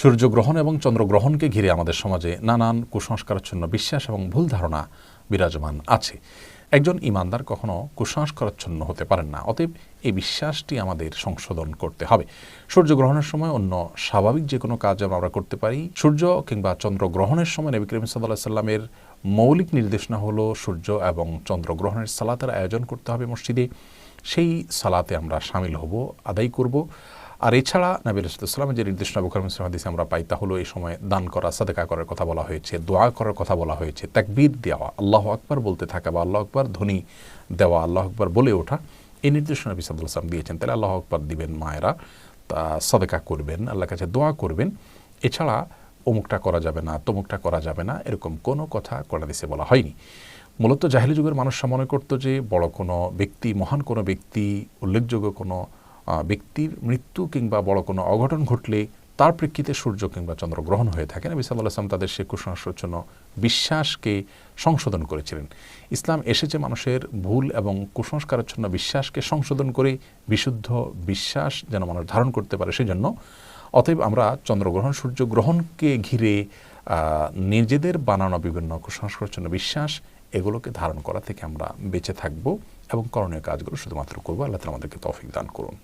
সূর্যগ্রহণ এবং চন্দ্রগ্রহণকে ঘিরে আমাদের সমাজে নানান কুসংস্কারাচ্ছন্ন বিশ্বাস এবং ভুল ধারণা বিরাজমান আছে। একজন ইমানদার কখনো কুসংস্কারাচ্ছন্ন হতে পারেন না, অতএব এই বিশ্বাসটি আমাদের সংশোধন করতে হবে। সূর্যগ্রহণের সময় অন্য স্বাভাবিক যে কোনো কাজ আমরা করতে পারি। সূর্য কিংবা চন্দ্রগ্রহণের সময় নবী করিম সাল্লাহ সাল্লামের মৌলিক নির্দেশনা হলো সূর্য এবং চন্দ্রগ্রহণের সালাতের আয়োজন করতে হবে মসজিদে। সেই সালাতে আমরা সামিল হব, আদায় করব। আর এছাড়া নবী রসুলামের যে নির্দেশনা বুখার মুসলিম হাদিসে আমরা পাই, তা হলো এই সময় দান করা, সাদেকা করার কথা বলা হয়েছে, দোয়া করার কথা বলা হয়েছে, তাকবীর দেওয়া, আল্লাহ আকবার বলতে থাকা বা আল্লাহ আকবার ধ্বনি দেওয়া, আল্লাহ আকবার বলে ওঠা, এই নির্দেশনা নবী সাল্লাম দিয়েছেন। তাহলে আল্লাহ আকবার দিবেন মায়েরা, তা সদেকা করবেন, আল্লাহর কাছে দোয়া করবেন। এছাড়া অমুকটা করা যাবে না, তমুকটা করা যাবে না, এরকম কোনো কথা কোরআনিসে বলা হয়নি। মূলত জাহিলি যুগের মানুষরা মনে করতো যে বড় কোনো ব্যক্তি, মহান কোনো ব্যক্তি, উল্লেখযোগ্য কোনো ব্যক্তির মৃত্যু কিংবা বড় কোনো অঘটন ঘটলে তার প্রেক্ষিতে সূর্য কিংবা চন্দ্রগ্রহণ হয়ে থাকে। নবী সাল্লাহ আসলাম তাদের সে কুসংস্কারাচ্ছন্ন বিশ্বাসকে সংশোধন করেছিলেন। ইসলাম এসেছে মানুষের ভুল এবং কুসংস্কারাচ্ছন্ন বিশ্বাসকে সংশোধন করে বিশুদ্ধ বিশ্বাস যেন মানুষ ধারণ করতে পারে সেজন্য। অতএব আমরা চন্দ্রগ্রহণ সূর্যগ্রহণকে ঘিরে নিজেদের বানানো বিভিন্ন কুসংস্কারাচ্ছন্ন বিশ্বাস এগুলোকে ধারণ করা থেকে আমরা বেঁচে থাকব এবং করণীয় কাজগুলো শুধুমাত্র করব। আল্লাহ আমাদেরকে তৌফিক দান করুন।